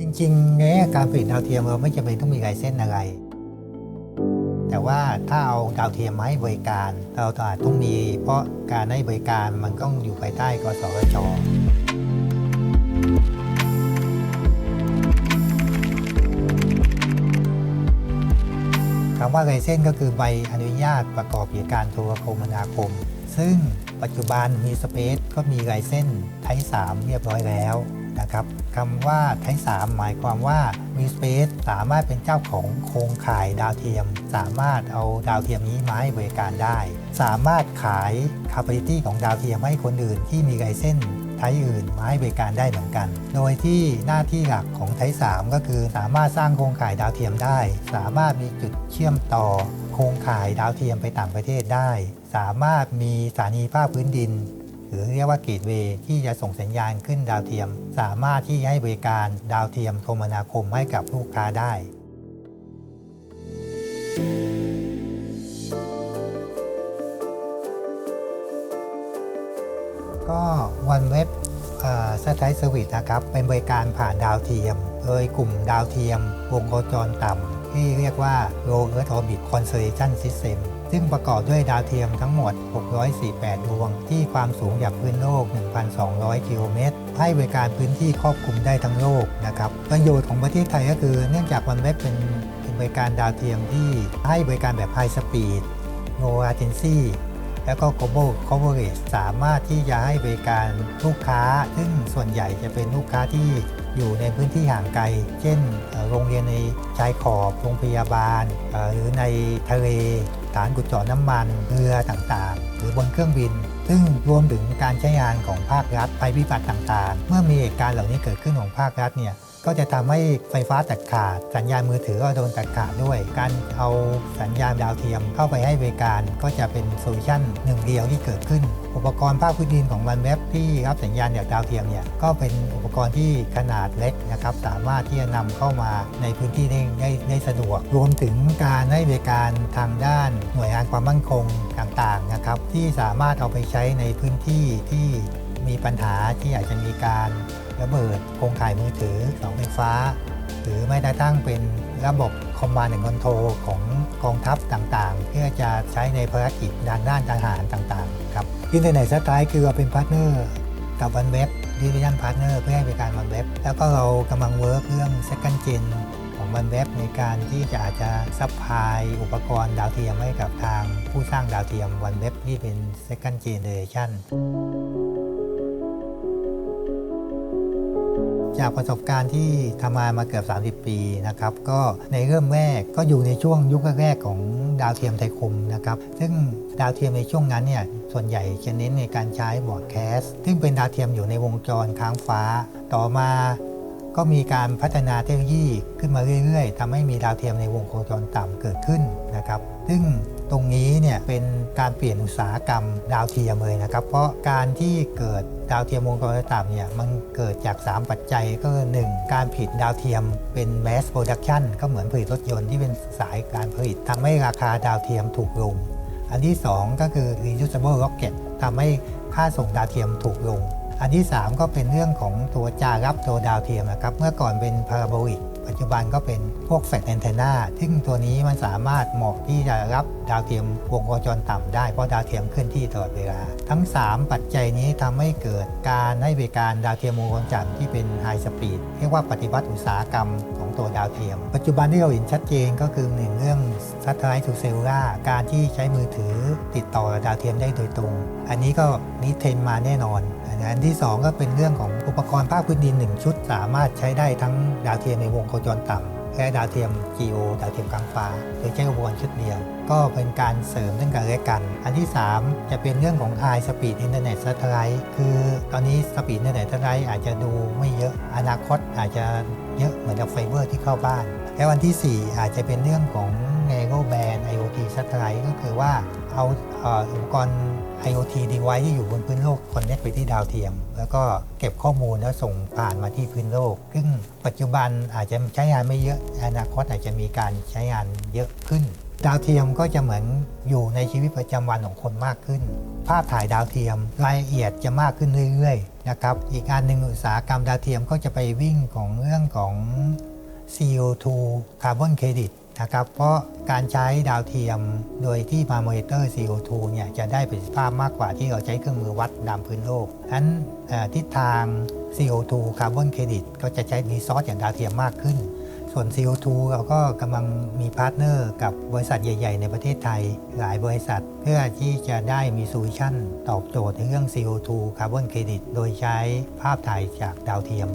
จริงๆเนี่ยการผลิตดาวเทียมเราไม่จำเป็นต้องมีลายเส้นอะไร แต่ว่าถ้าเอาดาวเทียมมาให้บริการ เราอาจต้องมี เพราะการให้บริการมันต้องอยู่ภายใต้กสทชคำว่าไลเซนก็คือใบอนุญาตประกอบกิจการโทรคมนาคม ซึ่งปัจจุบันมีสเปซก็มีไลเซนไทย3เรียบร้อยแล้ว นะครับคำว่าไท3หมายความว่ามีสเปซสามารถเป็นเจ้าของโครงข่ายดาวเทียม สามารถเอาดาวเทียมนี้มาให้บริการได้ สามารถขาย capacity ของดาวเทียมให้คนอื่นที่มีไลเซนไทยอื่นมาให้บริการได้เหมือนกัน โดยที่หน้าที่หลักของไทย3ก็คือสามารถสร้างโครงข่ายดาวเทียมได้ สามารถมีจุดเชื่อมต่อ โครงข่ายดาวเทียมไปต่างประเทศได้ สามารถมีสถานีภาคพื้นดิน หรือเรียกว่าเกตเวย์ที่จะส่งสัญญาณขึ้นดาวเทียม สามารถที่ให้บริการดาวเทียมโทรมนาคมให้กับลูกค้าได้ ก็วันเว็บสไตล์เซอร์วิสนะครับ เป็นบริการผ่านดาวเทียม โดยกลุ่มดาวเทียม วงโคจรต่ำที่เรียกว่า Low Earth Orbit Constellation System ซึ่งประกอบด้วยดาวเทียมทั้งหมด 648 ดวง ที่ความสูงจากพื้นโลก 1,200 กิโลเมตร ให้บริการพื้นที่ครอบคลุมได้ทั้งโลกนะครับ ประโยชน์ของประเทศไทยก็คือ เนื่องจากวันเว็บเป็นบริการดาวเทียมที่ให้บริการแบบ High Speed Low Latency แล้วก็ global coverage สามารถที่จะให้บริการลูกค้า ซึ่งส่วนใหญ่จะเป็นลูกค้าที่ อยู่ในพื้นที่ห่างไกล เช่นโรงเรียนในชายขอบโรงพยาบาล หรือในทะเลฐานกุดเจาะน้ำมันเรือต่างๆ หรือบนเครื่องบิน ซึ่งรวมถึงการใช้งานของภาครัฐภัยพิบัติต่างๆ เมื่อมีเหตุการณ์เหล่านี้เกิดขึ้นของภาครัฐเนี่ย ก็จะทำให้ไฟฟ้าตัดขาด สัญญาณมือถือก็โดนตัดขาดด้วย การเอาสัญญาณดาวเทียมเข้าไปให้บริการก็จะเป็นโซลูชันหนึ่งเดียวที่เกิดขึ้น อุปกรณ์ภาคพื้นดินของวันเว็บที่รับสัญญาณจากดาวเทียมเนี่ยก็เป็นอุปกรณ์ที่ขนาดเล็กนะครับสามารถที่จะนำเข้ามาในพื้นที่ได้ได้ได้สะดวก รวมถึงการให้บริการทางด้านหน่วยงานความมั่นคงต่างๆนะครับที่สามารถเอาไปใช้ในพื้นที่ที่มีปัญหาที่อาจจะมีการ ระเบิดโครงข่ายมือถือเสาไฟฟ้า หรือไม่ได้ตั้งเป็นระบบคอมมานด์แอนด์คอนโทรลของกองทัพต่างๆ เพื่อจะใช้ในภารกิจด้านด้านทหารต่างๆครับอินเทอร์เน็ตสไตล์คือเราเป็นพาร์ทเนอร์กับวันเว็บดิวิชั่นพาร์ทเนอร์เพื่อให้บริการวันเว็บ แล้วก็เรากำลังเวิร์กเรื่อง Second Gen ของวันเว็บในการที่จะอาจจะซัพพลายอุปกรณ์ดาวเทียมให้กับทางผู้สร้างดาวเทียมวันเว็บที่เป็น Second Generation จากประสบการณ์ที่ทำงานมาเกือบ 30 ปีนะครับก็ในเริ่มแรกก็อยู่ในช่วงยุคแรกๆของดาวเทียมไทยคมนะครับซึ่งดาวเทียมในช่วงนั้นเนี่ยส่วนใหญ่จะเน้นในการใช้บอร์ดแคสต์ซึ่งเป็นดาวเทียมอยู่ในวงจรค้างฟ้า ต่อมา ก็มีการพัฒนาเทคโนโลยีขึ้นมาเรื่อยๆทำให้มีดาวเทียมในวงโคจรต่ำเกิดขึ้นนะครับ ซึ่งตรงนี้เนี่ยเป็นการเปลี่ยนอุตสาหกรรมดาวเทียมเลยนะครับ เพราะการที่เกิดดาวเทียมวงโคจรต่ำเนี่ยมันเกิดจาก 3 ปัจจัยก็คือหนึ่งการผลิตดาวเทียมเป็น mass production ก็เหมือนผลิตรถยนต์ที่เป็นสายการผลิตทำให้ราคาดาวเทียมถูกลง อันที่ 2 ก็คือ reusable rocket ทำให้ค่าส่งดาวเทียมถูกลง อันที่ 3 ก็เป็นเรื่องของตัวจารับตัวดาวเทียมนะครับ เมื่อก่อนเป็นพาราโบลิก ปัจจุบันก็เป็นพวกแฟลชแอนเทนาซึ่งตัวนี้มันสามารถเหมาะที่จะรับดาวเทียมวงโคจรต่ำได้เพราะดาวเทียมเคลื่อนที่ตลอดเวลา ทั้ง 3 ปัจจัยนี้ทำให้เกิดการให้บริการดาวเทียมวงโคจรต่ำที่เป็นไฮสปีดเรียกว่าปฏิวัติอุตสาหกรรมของตัวดาวเทียม ปัจจุบันที่เราเห็นชัดเจนก็คือหนึ่งเรื่อง Satellite to Cellular การที่ใช้มือถือติดต่อดาวเทียมได้โดยตรง อันนี้ก็นิเทรนมาแน่นอนอันที่ 2 ก็เป็นเรื่องของอุปกรณ์ภาคพื้นดิน1ชุด สามารถใช้ได้ทั้งดาวเทียมในวงโคจรต่ำและดาวเทียม GEO ดาวเทียมกลางฟ้าโดยใช้อุปกรณ์ชุดเดียว ก็เป็นการเสริมซึ่งกันและกัน อันที่ 3 จะเป็นเรื่องของ High Speed Internet Satellite คือตอนนี้ Speed Internet Satellite อาจจะดูไม่เยอะอนาคตอาจจะเยอะเหมือนกับไฟเบอร์ที่เข้าบ้าน และวันที่ 4 อาจจะเป็นเรื่องของ Narrow Band IoT Satellite ก็คือว่าเอาอุปกรณ์ IoT device ที่อยู่บนพื้นโลกคอนเน c t ไปที่ดาวเทียม แล้วก็เก็บข้อมูลแล้วส่งผ่านมาที่พื้นโลก ซึ่งปัจจุบันอาจจะใช้งานไม่เยอะอนาคตอาจจะมีการใช้งานเยอะขึ้น ดาวเทียมก็จะเหมือนอยู่ในชีวิตประจำวันของคนมากขึ้น ภาพถ่ายดาวเทียมรายละเอียดจะมากขึ้นเรื่อยๆนะครับอีกอันหนึ่งอุตสาหกรรมดาวเทียมก็จะไปวิ่งของเรื่องของ CO2 คาร์บอนเครดิต นะครับเพราะการใช้ดาวเทียมโดยที่มามอนิเตอร์ CO2 เนี่ยจะได้ประสิทธิภาพมากกว่าที่เราใช้เครื่องมือวัดดามพื้นโลกนั้นทิศทาง CO2 คาร์บอนเครดิตก็จะใช้รีซอสอย่างดาวเทียมมากขึ้น ส่วน CO2 เราก็กำลังมีพาร์ทเนอร์กับบริษัทใหญ่ ๆ ในประเทศไทย หลายบริษัทเพื่อที่จะได้มีโซลูชันตอบโจทย์ในเรื่อง CO2 คาร์บอนเครดิตโดยใช้ภาพถ่ายจากดาวเทียม